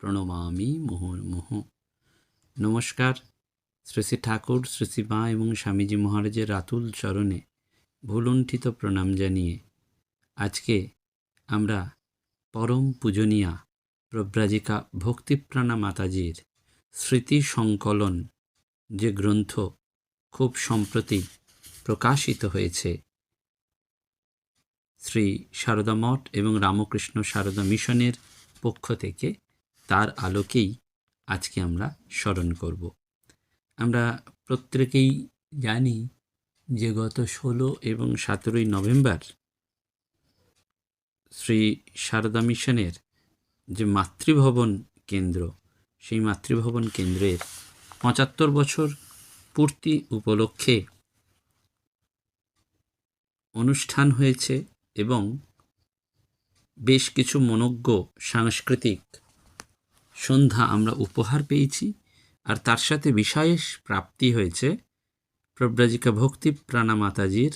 প্রণমামি মুহুর্মুহ নমস্কার। শ্রী শ্রী ঠাকুর, শ্রী শ্রী মা এবং স্বামীজি মহারাজের রাতুল চরণে ভুলুণ্ঠিত প্রণাম জানিয়ে আজকে আমরা পরম পূজনীয়া প্রব্রাজিকা ভক্তিপ্রাণা মাতাজির স্মৃতি সংকলন যে গ্রন্থ খুব সম্প্রতি প্রকাশিত হয়েছে শ্রী সারদা মঠ এবং রামকৃষ্ণ সারদা মিশনের পক্ষ থেকে তার আলোকেই আজকে আমরা স্মরণ করব। আমরা প্রত্যেকেই জানি যে গত ষোলো এবং সতেরোই নভেম্বর শ্রী সারদা মিশনের যে মাতৃভবন কেন্দ্র, সেই মাতৃভবন কেন্দ্রের পঁচাত্তর বছর পূর্তি উপলক্ষে অনুষ্ঠান হয়েছে এবং বেশ কিছু মনজ্ঞ সাংস্কৃতিক সন্ধ্যা আমরা উপহার পেয়েছি, আর তার সাথে বিশেষ প্রাপ্তি হয়েছে প্রব্রাজিকা ভক্তি প্রাণা মাতাজির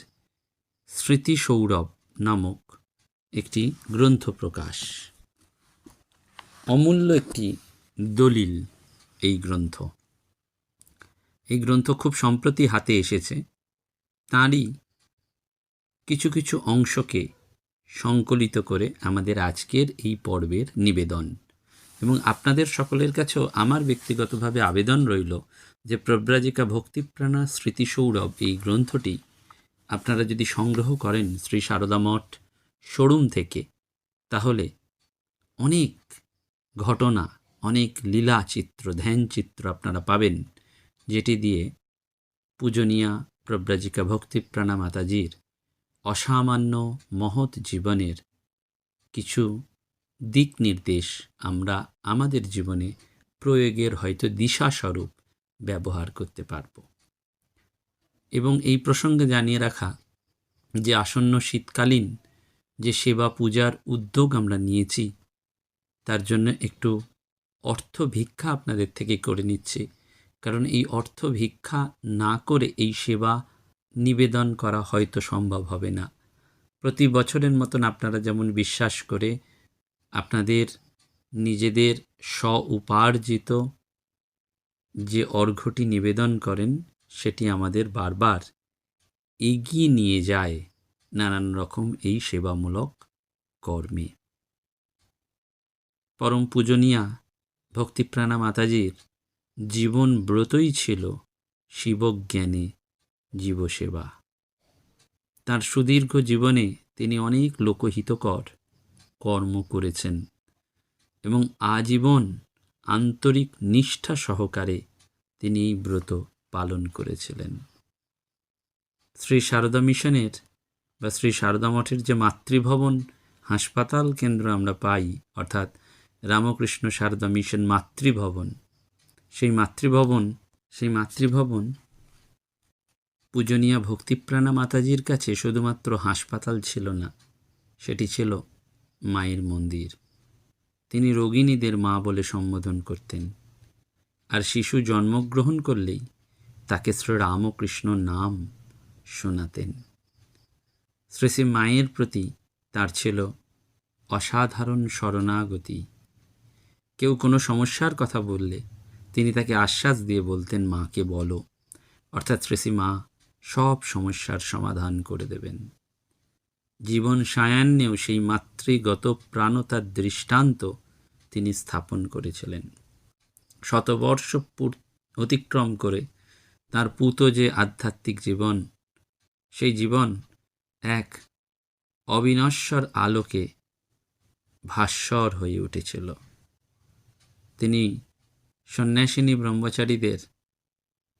স্মৃতি সৌরভ নামক একটি গ্রন্থ প্রকাশ। অমূল্য একটি দলিল এই গ্রন্থ। এই গ্রন্থ খুব সম্প্রতি হাতে এসেছে। তাঁরই কিছু কিছু অংশকে সংকলিত করে আমাদের আজকের এই পর্বের নিবেদন। এবং আপনাদের সকলের কাছেও আমার ব্যক্তিগতভাবে আবেদন রইল যে প্রব্রাজিকা ভক্তিপ্রাণা স্মৃতিসৌরভ এই গ্রন্থটি আপনারা যদি সংগ্রহ করেন শ্রী সারদা মঠ শোরুম থেকে, তাহলে অনেক ঘটনা, অনেক লীলা চিত্র ধ্যান চিত্র আপনারা পাবেন, যেটি দিয়ে পূজনীয়া প্রব্রাজিকা ভক্তিপ্রাণা মাতাজির অসামান্য মহৎ জীবনের কিছু দিক নির্দেশ আমরা আমাদের জীবনে প্রয়োগের হয়তো দিশাস্বরূপ ব্যবহার করতে পারব। এবং এই প্রসঙ্গে জানিয়ে রাখা যে আসন্ন শীতকালীন যে সেবা পূজার উদ্যোগ আমরা নিয়েছি, তার জন্য একটু অর্থ ভিক্ষা আপনাদের থেকে করে নিচ্ছে। কারণ এই অর্থ ভিক্ষা না করে এই সেবা নিবেদন করা হয়তো সম্ভব হবে না। প্রতি বছরের মতন আপনারা যেমন বিশ্বাস করে আপনাদের নিজেদের স্ব উপার্জিত যে অর্ঘ্যটি নিবেদন করেন, সেটি আমাদের বারবার এগিয়ে নিয়ে যায় নানান রকম এই সেবামূলক কর্মে। পরম পূজনীয়া ভক্তিপ্রাণা মাতাজির জীবন ব্রতই ছিল শিবজ্ঞানে জীবসেবা। তার সুদীর্ঘ জীবনে তিনি অনেক লোকহিতকর কর্ম করেছেন এবং আজীবন আন্তরিক নিষ্ঠা সহকারে তিনি এই ব্রত পালন করেছিলেন। শ্রী সারদা মিশনের বা শ্রী সারদা মঠের যে মাতৃভবন, হাসপাতাল কেন্দ্র আমরা পাই, অর্থাৎ রামকৃষ্ণ সারদা মিশন মাতৃভবন, সেই মাতৃভবন সেই মাতৃভবন পূজনীয়া ভক্তিপ্রাণা মাতাজির কাছে শুধুমাত্র হাসপাতাল ছিল না, সেটি ছিল মায়ের মন্দির। তিনি রোগিণীদের মা বলে সম্বোধন করতেন। আর শিশু জন্মগ্রহণ করলেই তাকে শ্রী রামকৃষ্ণ নাম শোনাতেন। শ্রী শ্রী মায়ের প্রতি তার ছিল অসাধারণ শরণাগতি। কেউ কোনো সমস্যার কথা বললে তিনি তাকে আশ্বাস দিয়ে বলতেন, মাকে বলো। অর্থাৎ শ্রেষী মা সব সমস্যার সমাধান করে দেবেন। জীবন সায়ান্নেও সেই মাতৃগত প্রাণতার দৃষ্টান্ত তিনি স্থাপন করেছিলেন। শতবর্ষ অতিক্রম করে তার পুত যে আধ্যাত্মিক জীবন, সেই জীবন এক অবিনশ্বর আলোকে ভাস্বর হয়ে উঠেছিল। তিনি সন্ন্যাসিনী ব্রহ্মচারীদের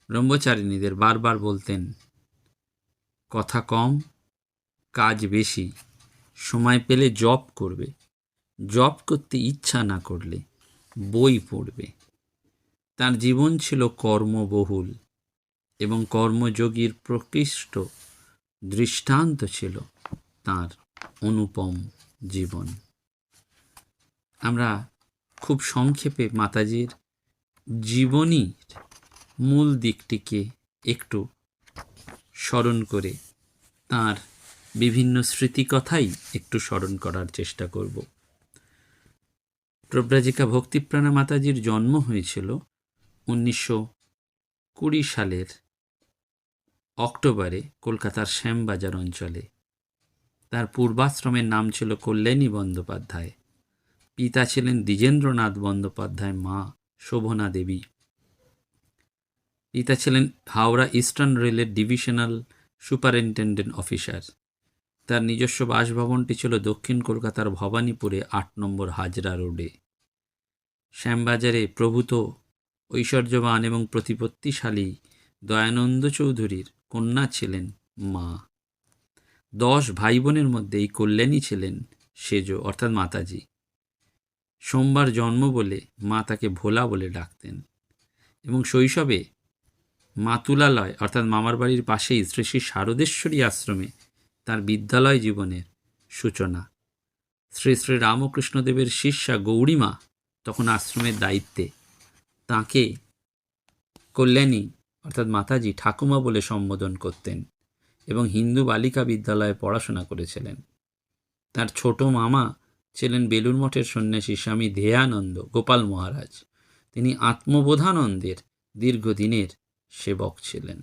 ব্রহ্মচারিণীদের বারবার বলতেন, কথা কম কাজ বেশি, সময় পেলে জব করবে। জব করতে ইচ্ছা না করলে বই পড়বে। তার জীবন ছিল কর্মবহুল এবং কর্মযোগীর প্রকৃষ্ট দৃষ্টান্ত ছিল তার অনুপম জীবন। আমরা খুব সংক্ষেপে মাতাজির জীবনীর মূল দিকটিকে একটু স্মরণ করে তার বিভিন্ন স্মৃতিকথাই একটু স্মরণ করার চেষ্টা করব। প্রব্রাজিকা ভক্তিপ্রাণা মাতাজির জন্ম হয়েছিল উনিশশো কুড়ি সালের অক্টোবরে কলকাতার শ্যামবাজার অঞ্চলে। তার পূর্বাশ্রমের নাম ছিল কল্যাণী বন্দ্যোপাধ্যায়। পিতা ছিলেন দ্বিজেন্দ্রনাথ বন্দ্যোপাধ্যায়, মা শোভনা দেবী। পিতা ছিলেন হাওড়া ইস্টার্ন রেলের ডিভিশনাল সুপারিনটেন্ডেন্ট অফিসার। তার নিজস্ব বাসভবনটি ছিল দক্ষিণ কলকাতার ভবানীপুরে আট নম্বর হাজরা রোডে। শ্যামবাজারে প্রভূত, ঐশ্বর্যবান এবং প্রতিপত্তিশালী দয়ানন্দ চৌধুরীর কন্যা ছিলেন মা। দশ ভাই বোনের মধ্যে এই কল্যাণী ছিলেন সেজ, অর্থাৎ মাতাজি। সোমবার জন্ম বলে মা তাকে ভোলা বলে ডাকতেন এবং শৈশবে মাতুলালয়, অর্থাৎ মামার বাড়ির পাশেই শ্রী শ্রী শারদেশ্বরী আশ্রমে তার বিদ্যালয় জীবনের সূচনা। শ্রী শ্রী রামকৃষ্ণদেবের শিষ্যা গৌরীমা তখন আশ্রমের দায়িত্বে। তাকে কল্যাণী অর্থাৎ মাতাজি ঠাকুমা বলে সম্বোধন করতেন এবং হিন্দু বালিকা বিদ্যালয়ে পড়াশোনা করেছিলেন। তার ছোট মামা ছিলেন বেলুর মঠের সন্ন্যাসী স্বামী ধেয়ানন্দ গোপাল মহারাজ। তিনি আত্মবোধানন্দের দীর্ঘদিনের সেবক ছিলেন।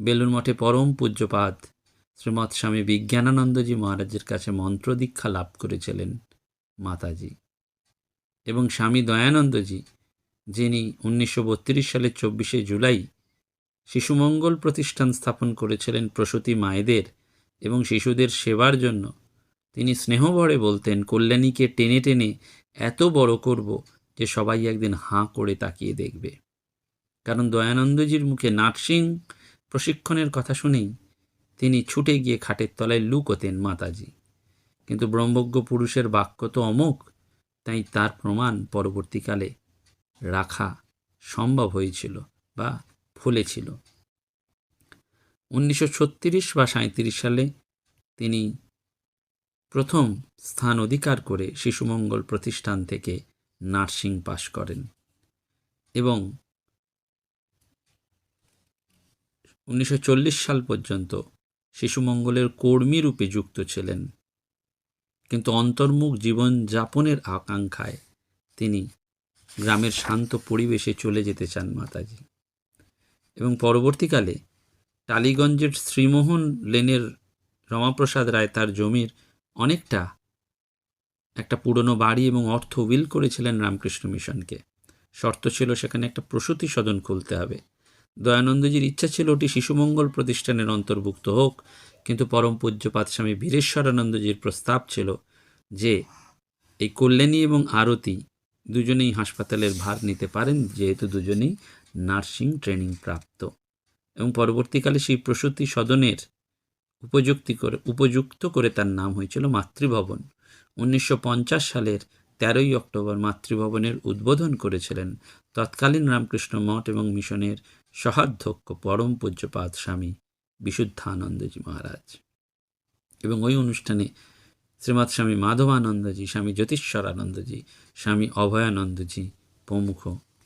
বেলুর মঠে পরম পূজ্যপাদ শ্রীমৎ স্বামী বিজ্ঞানানন্দজি মহারাজের কাছে মন্ত্র দীক্ষা লাভ করেছিলেন মাতাজি। এবং স্বামী দয়ানন্দজি, যিনি উনিশশো সালের চব্বিশে জুলাই শিশুমঙ্গল প্রতিষ্ঠান স্থাপন করেছিলেন প্রসূতি মায়েদের এবং শিশুদের সেবার জন্য, তিনি স্নেহভরে বলতেন, কল্যাণীকে টেনে টেনে এত বড় করব যে সবাই একদিন হাঁ করে তাকিয়ে দেখবে। কারণ দয়ানন্দজির মুখে নার্সিং প্রশিক্ষণের কথা শুনেই তিনি ছুটে গিয়ে খাটের তলায় লুকোতেন মাতাজি। কিন্তু ব্রহ্মজ্ঞ পুরুষের বাক্য তো অমোক তাই তার প্রমাণ পরবর্তীকালে রাখা সম্ভব হয়েছিল বা ফলেছিল। উনিশশো বা সাঁত্রিশ সালে তিনি প্রথম স্থান অধিকার করে শিশুমঙ্গল প্রতিষ্ঠান থেকে নার্সিং পাশ করেন এবং উনিশশো চল্লিশ সাল পর্যন্ত শিশুমঙ্গলের কর্মী রূপে যুক্ত ছিলেন। কিন্তু অন্তর্মুখ জীবনযাপনের আকাঙ্ক্ষায় তিনি গ্রামের শান্ত পরিবেশে চলে যেতে চান মাতাজি। এবং পরবর্তীকালে টালিগঞ্জের শ্রীমোহন লেনের রমাপ্রসাদ রায় তার জমির অনেকটা একটা পুরনো বাড়ি এবং অর্থ উইল করেছিলেন রামকৃষ্ণ মিশনকে। শর্ত ছিল সেখানে একটা প্রসূতি সদন খুলতে হবে। দয়ানন্দজির ইচ্ছা ছিল ওটি শিশুমঙ্গল প্রতিষ্ঠানের অন্তর্ভুক্ত হোক, কিন্তু পরম পূজ্যপাত স্বামী বীরেশ্বরানন্দজির প্রস্তাব ছিল যে, এই কল্যাণী এবং আরতি দুজনেই হাসপাতালের ভার নিতে পারেন, যেহেতু দুজনেই নার্সিং ট্রেনিং প্রাপ্ত। এবং পরবর্তীকালে সেই প্রসূতি সদনের উপযুক্তি করে, উপযুক্ত করে তার নাম হয়েছিল মাতৃভবন। উনিশশো পঞ্চাশ সালের তেরোই অক্টোবর মাতৃভবনের উদ্বোধন করেছিলেন তৎকালীন রামকৃষ্ণ মঠ এবং মিশনের সহাধ্যক্ষ পরম পূজ্যপাত স্বামী বিশুদ্ধানন্দজি মহারাজ। এবং ওই অনুষ্ঠানে শ্রীমৎ স্বামী মাধবানন্দজি, স্বামী জ্যোতিষ্বরানন্দজি, স্বামী অভয়ানন্দজি প্রমুখ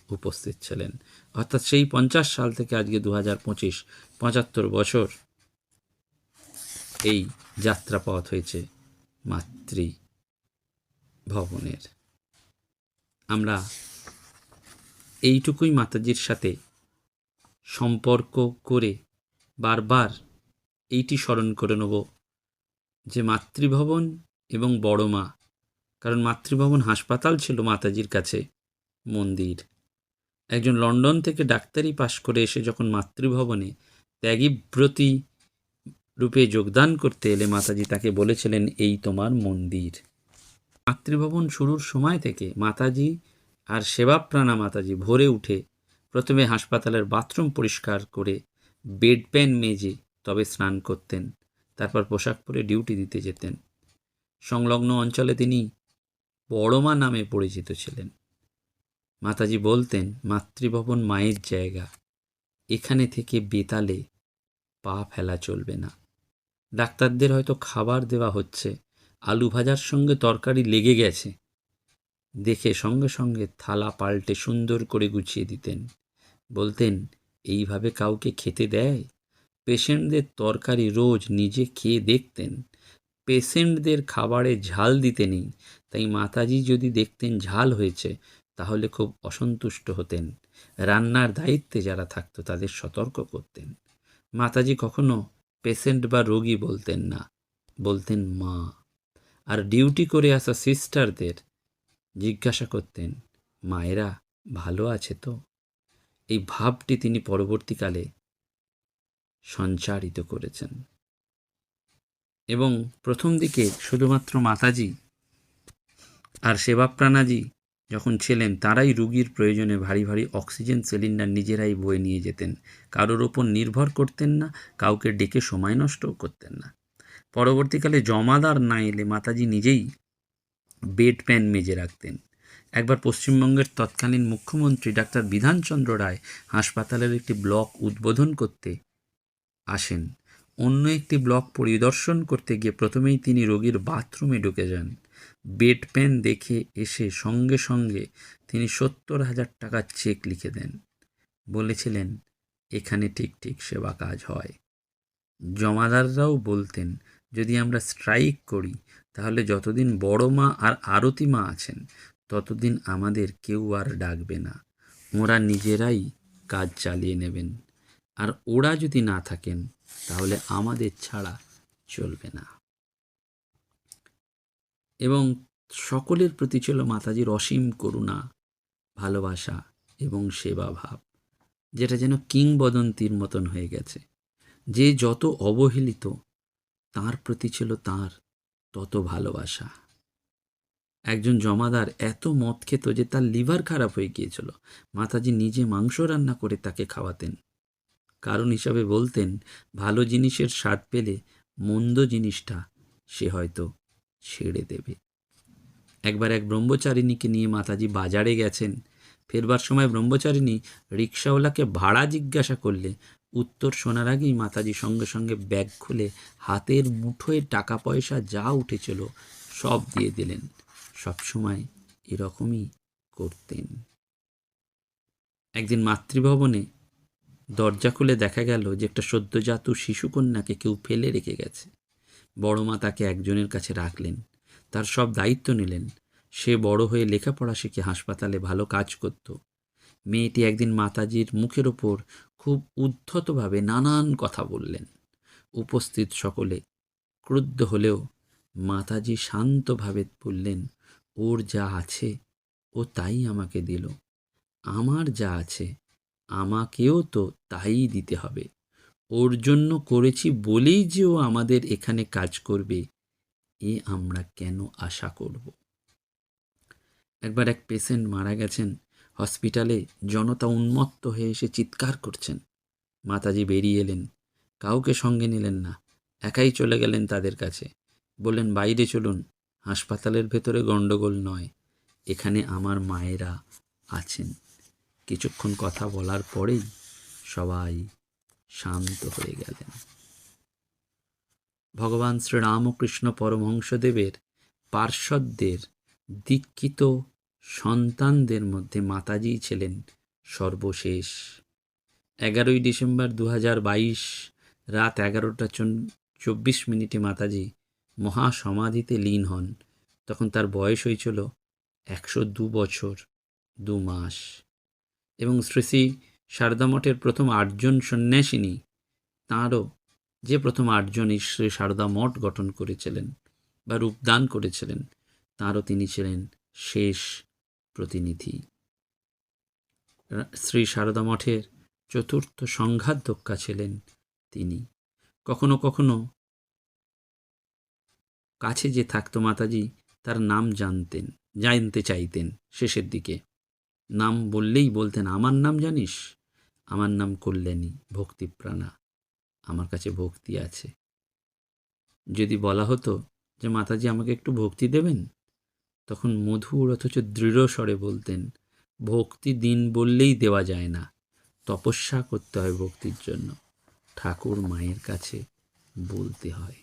উপস্থিত ছিলেন। অর্থাৎ সেই পঞ্চাশ সাল থেকে আজকে দু হাজার পঁচিশ, পঁচাত্তর বছর এই যাত্রাপথ হয়েছে মাতৃ ভবনের আমরা এইটুকুই মাতাজির সাথে সম্পর্ক করে বারবার এইটি স্মরণ করে নেব যে মাতৃভবন এবং বড় মা, কারণ মাতৃভবন হাসপাতাল ছিল মাতাজির কাছে মন্দির। একজন লন্ডন থেকে ডাক্তারি পাশ করে এসে যখন মাতৃভবনে ত্যাগীব্রতী রূপে যোগদান করতে এলে মাতাজি তাকে বলেছিলেন, এই তোমার মন্দির। মাতৃভবন শুরুর সময় থেকে মাতাজি আর সেবাপ্রাণা মাতাজি ভোরে উঠে প্রথমে হাসপাতালের বাথরুম পরিষ্কার করে বেড প্যান মেজে তবে স্নান করতেন, তারপর পোশাক পরে ডিউটি দিতে যেতেন। সংলগ্ন অঞ্চলে তিনি বড়মা নামে পরিচিত ছিলেন। মাতাজি বলতেন, মাতৃভবন মায়ের জায়গা। এখানে থেকে বেতালে পা ফেলা চলবে না। ডাক্তারদের হয়তো খাবার দেওয়া হচ্ছে। আলু ভাজার সঙ্গে তরকারি লেগে গেছে। দেখে সঙ্গে সঙ্গে থালা পাল্টে সুন্দর করে গুছিয়ে দিতেন। বলতেন, এইভাবে কাউকে খেতে দেয়? পেশেন্টদের তরকারি রোজ নিজে খেয়ে দেখতেন। পেশেন্টদের খাবারে ঝাল দিতে নেই। তাই মাতাজি যদি দেখতেন ঝাল হয়েছে, তাহলে খুব অসন্তুষ্ট হতেন। রান্নার দায়িত্বে যারা থাকতো, তাদের সতর্ক করতেন। মাতাজি কখনো পেশেন্ট বা রোগী বলতেন না। বলতেন, মা। আর ডিউটি করে আসা সিস্টারদের জিজ্ঞাসা করতেন, মায়েরা ভালো আছে তো? এই ভাবটি তিনি পরবর্তীকালে সঞ্চারিত করেছেন। এবং প্রথম দিকে শুধুমাত্র মাতাজি আর সেবাপ্রাণাজি যখন ছিলেন, তারাই রুগীর প্রয়োজনে ভারী ভারী অক্সিজেন সিলিন্ডার নিজেরাই বয়ে নিয়ে যেতেন। কারোর ওপর নির্ভর করতেন না, কাউকে ডেকে সময় নষ্টও করতেন না। পরবর্তীকালে জমাদার না এলে মাতাজি নিজেই বেড প্যান মেজে রাখতেন। একবার পশ্চিমবঙ্গের তৎকালীন মুখ্যমন্ত্রী ডাক্তার বিধানচন্দ্র রায় হাসপাতালের একটি ব্লক উদ্বোধন করতে আসেন। অন্য একটি ব্লক পরিদর্শন করতে গিয়ে প্রথমেই তিনি রোগীর বাথরুমে ঢুকে যান। বেড প্যান দেখে এসে সঙ্গে সঙ্গে তিনি সত্তর হাজার টাকার চেক লিখে দেন। বলেছিলেন, এখানে ঠিক ঠিক সেবা কাজ হয়। জমাদাররাও বলতেন, যদি আমরা স্ট্রাইক করি তাহলে যতদিন বড় মা আর আরতি মা আছেন, ততদিন আমাদের কেউ আর ডাকবে না। ওরা নিজেরাই কাজ চালিয়ে নেবেন। আর ওরা যদি না থাকেন, তাহলে আমাদের ছাড়া চলবে না। এবং সকলের প্রতি ছিল মাতাজির অসীম করুণা, ভালোবাসা এবং সেবা ভাব যেটা যেন কিংবদন্তির মতন হয়ে গেছে। যে যত অবহেলিত, তার প্রতি ছিল তার তত ভালোবাসা। একজন জমাদার এত মদ খেত যে তার লিভার খারাপ হয়ে গিয়েছিল। মাতাজি নিজে মাংস রান্না করে তাকে খাওয়াতেন। কারণ হিসাবে বলতেন, ভালো জিনিসের স্বাদ পেলে মন্দ জিনিসটা সে হয়তো ছেড়ে দেবে। একবার এক ব্রহ্মচারিণীকে নিয়ে মাতাজি বাজারে গেছেন। ফেরবার সময় ব্রহ্মচারিণী রিক্সাওয়ালাকে ভাড়া জিজ্ঞাসা করলে উত্তর শোনার আগেই মাতাজি সঙ্গে সঙ্গে ব্যাগ খুলে হাতের মুঠোয় টাকা পয়সা যা উঠেছিল সব দিয়ে দিলেন। সবসময় এরকমই করতেন। একদিন মাতৃভবনে দরজা খুলে দেখা গেল যে একটা সদ্যজাত শিশুকন্যাকে কেউ ফেলে রেখে গেছে। বড় মা তাকে একজনের কাছে রাখলেন, তার সব দায়িত্ব নিলেন। সে বড় হয়ে লেখাপড়া শিখে হাসপাতালে ভালো কাজ করত। মেয়েটি একদিন মাতাজির মুখের ওপর খুব উদ্ধতভাবে নানান কথা বললেন। উপস্থিত সকলে ক্রুদ্ধ হলেও মাতাজি শান্তভাবে বললেন, ওর যা আছে, ও তাই আমাকে দিল। আমার যা আছে, আমাকেও তো তাই দিতে হবে। ওর জন্য করেছি বলেই যে ও আমাদের এখানে কাজ করবে, এ আমরা কেন আশা করব? একবার এক পেশেন্ট মারা গেছেন হসপিটালে জনতা উন্মত্ত হয়ে এসে চিৎকার করছেন। মাতাজি বেরিয়ে এলেন। কাউকে সঙ্গে নিলেন না। একাই চলে গেলেন তাদের কাছে। বললেন, বাইরে চলুন। হাসপাতালের ভেতরে গণ্ডগোল নয়। এখানে আমার মায়েরা আছেন। কিছুক্ষণ কথা বলার পরেই সবাই শান্ত হয়ে গেলেন। ভগবান শ্রীরামকৃষ্ণ পরমহংসদেবের পার্শ্বদের দীক্ষিত সন্তানদের মধ্যে মাতাজি ছিলেন সর্বশেষ। এগারোই ডিসেম্বর দু বাইশ রাত এগারোটা চব্বিশ মিনিটে মাতাজি মহাসমাধিতে লীন হন। তখন তার বয়স হয়েছিল একশো দু বছর, দু মাস। এবং শ্রী শ্রী সারদা মঠের প্রথম আটজন সন্ন্যাসিনী তাঁরও যে প্রথম আটজন শ্রী সারদা মঠ গঠন করেছিলেন বা রূপদান করেছিলেন, তাঁরও তিনি ছিলেন শেষ প্রতিনিধি। শ্রী সারদা মঠের চতুর্থ সংঘাধ্যক্ষা ছিলেন তিনি। কখনো কখনো কাছে যে থাকতো মাতাজি, তার নাম জানতেন, জানতে চাইতেন শেষের দিকে। নাম বললেই বলতেন, আমার নাম জানিস? আমার নাম কল্যাণী, ভক্তিপ্রাণা, আমার কাছে ভক্তি আছে। যদি বলা হতো যে, মাতাজি, আমাকে একটু ভক্তি দেবেন? তখন মধুর অথচ দৃঢ় স্বরে বলতেন, ভক্তি দিন বললেই দেওয়া যায় না। তপস্যা করতে হয় ভক্তির জন্য। ঠাকুর মায়ের কাছে বলতে হয়।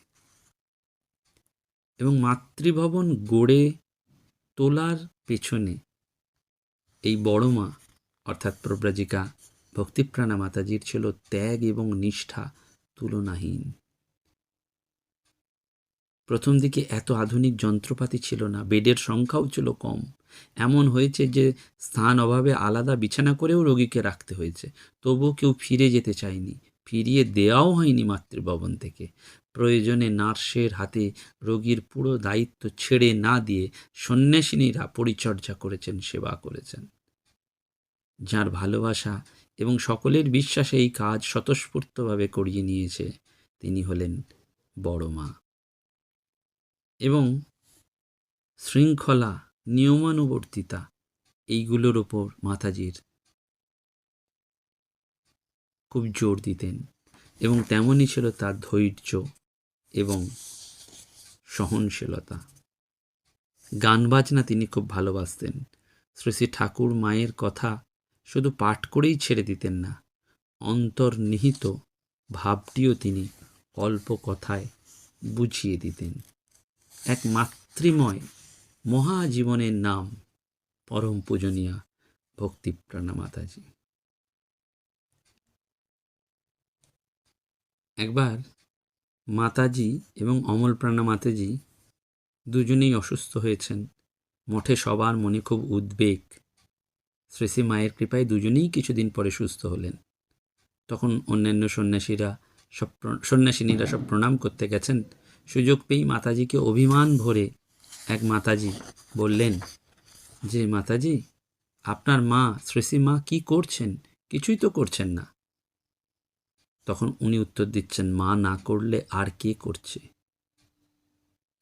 এবং মাতৃভবন গড়ে তোলার পেছনে এই বড় মা, অর্থাৎ প্রব্রাজিকা, ভক্তিপ্রাণা মাতাজির ছিল ত্যাগ এবং নিষ্ঠা তুলনাহীন। প্রথম দিকে এত আধুনিক যন্ত্রপাতি ছিল না, বেডের সংখ্যাও ছিল কম। এমন হয়েছে যে স্থান অভাবে আলাদা বিছানা করেও রোগীকে রাখতে হয়েছে। তবুও কেউ ফিরে যেতে চায়নি, ফিরিয়ে দেওয়াও হয়নি মাতৃভবন থেকে। প্রয়োজনে নার্সের হাতে রোগীর পুরো দায়িত্ব ছেড়ে না দিয়ে সন্ন্যাসিনীরা পরিচর্যা করেছেন, সেবা করেছেন। যার ভালোবাসা এবং সকলের বিশ্বাসে এই কাজ স্বতঃস্ফূর্তভাবে করিয়ে নিয়েছে, তিনি হলেন বড় মা। এবং শৃঙ্খলা, নিয়মানুবর্তিতা এইগুলোর ওপর মাতাজির খুব জোর দিতেন এবং তেমনই ছিল তার ধৈর্য এবং সহনশীলতা। গান বাজনা তিনি খুব ভালোবাসতেন। শ্রী শ্রী ঠাকুর মায়ের কথা শুধু পাঠ করেই ছেড়ে দিতেন না, অন্তর্নিহিত ভাবটিও তিনি অল্প কথায় বুঝিয়ে দিতেন। এক মাতৃময় মহাজীবনের নাম পরম পূজনীয়া ভক্তিপ্রাণা মাতাজি। একবার মাতাজি এবং অমলপ্রাণা মাতাজি দুজনেই অসুস্থ হয়েছেন। মঠে সবার মনে খুব উদ্বেগ। শ্রী শ্রী মায়ের কৃপায় দুজনেই কিছুদিন পরে সুস্থ হলেন। তখন অন্যান্য সন্ন্যাসীরা সব সন্ন্যাসিনীরা সব প্রণাম করতে গেছেন। সুযোগ পেয়েই মাতাজিকে অভিমান ভরে এক মাতাজি বললেন, যে মাতাজি, আপনার মা শ্রেষী মা কি করছেন? কিছুই তো করছেন না। তখন উনি উত্তর দিচ্ছেন, মা না করলে আর কে করছে?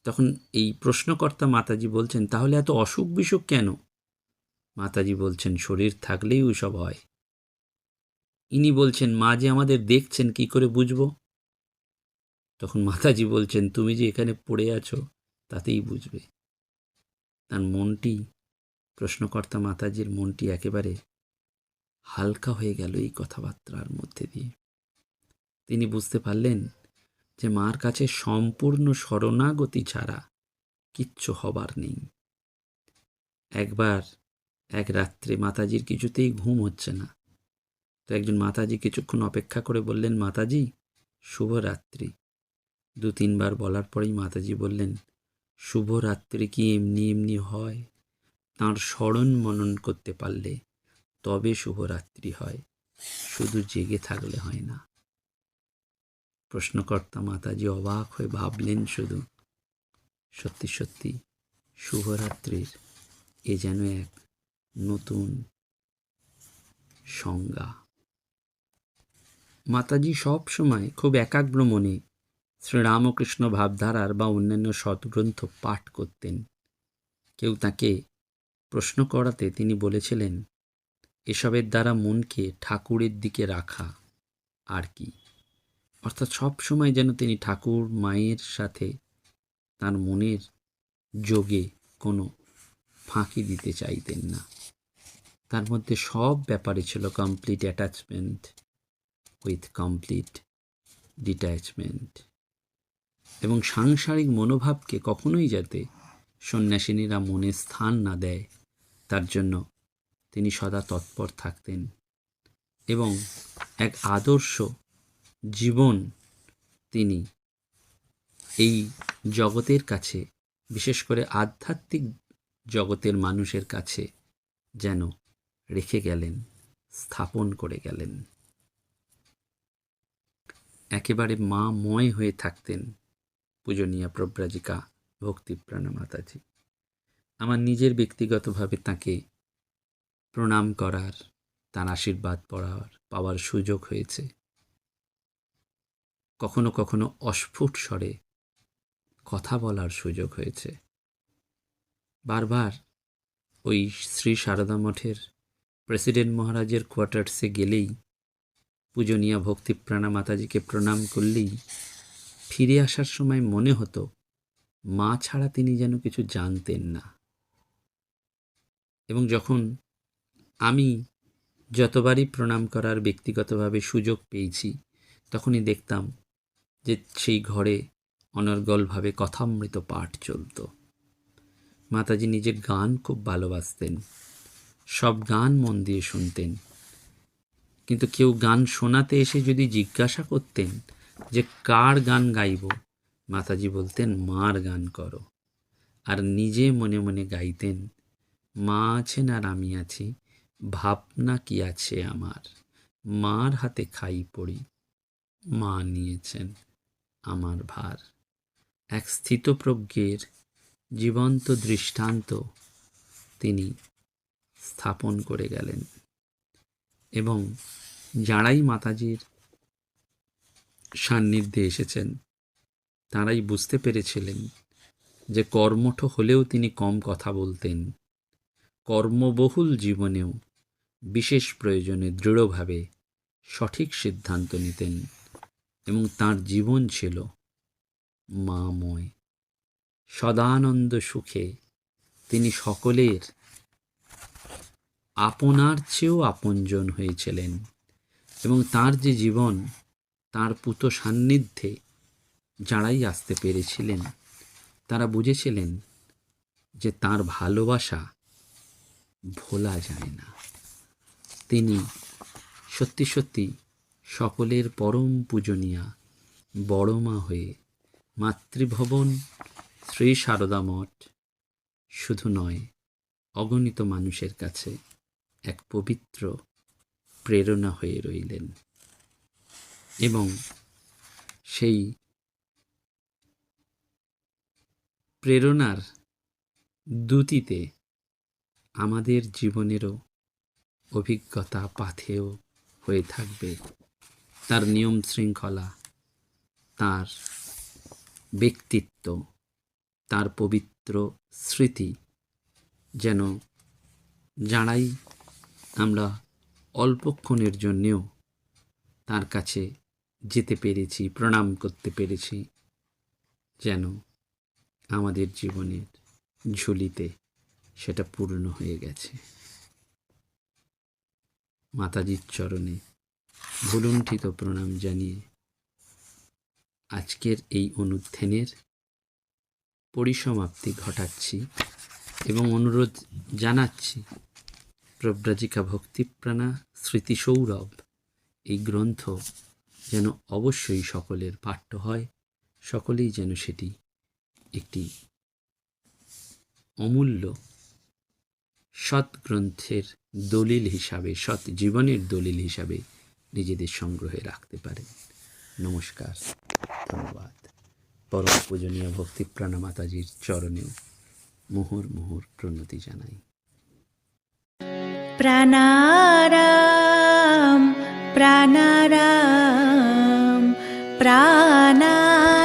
তখন এই প্রশ্নকর্তা মাতাজি বলছেন, তাহলে এত অসুখ বিসুখ কেন? মাতাজি বলছেন, শরীর থাকলেই ওইসব হয়। ইনি বলছেন, মা যে আমাদের দেখছেন, কি করে বুঝব? তখন মাতাজি বলছেন, তুমি যে এখানে পড়ে আছো, তাতেই বুঝবে। তার মনটি, প্রশ্নকর্তা মাতাজির মনটি একেবারে হালকা হয়ে গেল এই কথাবার্তার মধ্যে দিয়ে। তিনি বুঝতে পারলেন যে মার কাছে সম্পূর্ণ শরণাগতি ছাড়া কিচ্ছু হবার নেই। একবার, এক রাত্রে মাতাজির কিছুতেই ঘুম হচ্ছে না। তো একজন মাতাজি কিছুক্ষণ অপেক্ষা করে বললেন, মাতাজি, শুভরাত্রি। দু তিনবার বলার পরেই মাতাজি বললেন শুভরাত্রি কি এমনি এমনি হয়? তাঁর স্মরণ মনন করতে পারলে তবে শুভরাত্রি হয়। শুধু জেগে থাকলে হয় না। প্রশ্নকর্তা মাতাজি অবাক হয়ে ভাবলেন শুধু, সত্যি সত্যি শুভরাত্রির এ যেন এক নতুন সংজ্ঞা। মাতাজি সব সময় খুব একাগ্র মনে শ্রীরামকৃষ্ণ ভাবধারার বা অন্যান্য সদ্গ্রন্থ পাঠ করতেন। কেউ তাকে প্রশ্ন করাতে তিনি বলেছিলেন, এসবের দ্বারা মনকে ঠাকুরের দিকে রাখা আর কি? অর্থাৎ সব সময় যেন তিনি ঠাকুর মায়ের সাথে তার মনের যোগে কোনো ফাঁকি দিতে চাইতেন না। তার মধ্যে সব ব্যাপারে ছিল complete attachment with complete detachment এবং সাংসারিক মনোভাবকে কখনোই যাতে সন্ন্যাসিনীরা মনে স্থান না দেয়, তার জন্য তিনি সদা তৎপর থাকতেন এবং এক আদর্শ জীবন তিনি এই জগতের কাছে, বিশেষ করে আধ্যাত্মিক জগতের মানুষের কাছে যেন রেখে গেলেন, স্থাপন করে গেলেন। একেবারে মা ময় হয়ে থাকতেন। পূজনীয়া প্রব্রাজিকা ভক্তিপ্রাণা মাতাজি। আমার নিজের ব্যক্তিগতভাবে তাকে প্রণাম করার, তার আশীর্বাদ পড়ার, পাওয়ার সুযোগ হয়েছে। কখনো কখনো অস্ফুট স্বরে কথা বলার সুযোগ হয়েছে। বারবার ওই শ্রী সারদা মঠের প্রেসিডেন্ট মহারাজের কোয়ার্টার্সে গেলেই পূজনীয়া ভক্তিপ্রাণা মাতাজিকে প্রণাম করলেই ফিরে আসার সময় মনে হতো, মা ছাড়া তিনি যেন কিছু জানতেন না। এবং যখন আমি যতবারই প্রণাম করার ব্যক্তিগতভাবে সুযোগ পেয়েছি, তখনই দেখতাম যে সেই ঘরে অনর্গলভাবে কথামৃত পাঠ চলত। মাতাজি নিজের গান খুব ভালোবাসতেন, সব গান মন দিয়ে শুনতেন। কিন্তু কেউ গান শোনাতে এসে যদি জিজ্ঞাসা করতেন যে কার গান গাইব? মাতাজি বলতেন, মার গান করো। আর নিজে মনে মনে গাইতেন, মা আছেন আর আমি আছি, ভাবনা কি আছে আমার? মার হাতে খাই পড়ি, মা নিয়েছেন আমার ভার। এক স্থিতপ্রজ্ঞের জীবন্ত দৃষ্টান্ত তিনি স্থাপন করে গেলেন এবং যারাই মাতাজির সান্নিধ্যে এসেছেন। তারাই বুঝতে পেরেছিলেন যে কর্মঠ হলেও তিনি কম কথা বলতেন। কর্মবহুল জীবনেও বিশেষ প্রয়োজনে দৃঢ়ভাবে সঠিক সিদ্ধান্ত নিতেন এবং তার জীবন ছিল মাময়। সদানন্দ সুখে তিনি সকলের আপনার চেয়েও আপনজন হয়েছিলেন এবং তার যে জীবন তার পুত সান্নিধ্যে যারাই আসতে পেরেছিলেন, তারা বুঝেছিলেন যে তার ভালোবাসা ভোলা যায় না। তিনি সত্যি সত্যি সকলের পরম পূজনীয়া, বড়মা হয়ে মাতৃভবন শ্রী সারদা মঠ শুধু নয়, অগণিত মানুষের কাছে এক পবিত্র প্রেরণা হয়ে রইলেন। এবং সেই প্রেরণার দ্যুতিতে আমাদের জীবনেরও অভিজ্ঞতা পাথেয় হয়ে থাকবে। তার নিয়ম শৃঙ্খলা, তার ব্যক্তিত্ব, তার পবিত্র স্মৃতি যেন যারাই আমরা অল্পক্ষণের জন্যেও তার কাছে যেতে পেরেছি, প্রণাম করতে পেরেছি, যেন আমাদের জীবনের ঝুলিতে সেটা পূর্ণ হয়ে গেছে। মাতাজির চরণে ভুলুণ্ঠিত প্রণাম জানিয়ে আজকের এই অনুধ্যানের পরিসমাপ্তি ঘটাচ্ছি এবং অনুরোধ জানাচ্ছি, প্রব্রাজিকা ভক্তিপ্রাণা স্মৃতি সৌরভ এই গ্রন্থ যেন অবশ্যই সকলের পাঠ্য হয়, সকলেই যেন সেটি একটি অমূল্য সৎ গ্রন্থের দলিল হিসাবে, সৎ জীবনের দলিল হিসাবে নিজেদের সংগ্রহে রাখতে পারেন। নমস্কার, ধন্যবাদ। পরম পূজনীয় ভক্তিপ্রাণা মাতাজির চরণেও মুহুর মুহুর প্রণতি জানাই। প্রাণারাম প্রাণারাম প্রাণারাম।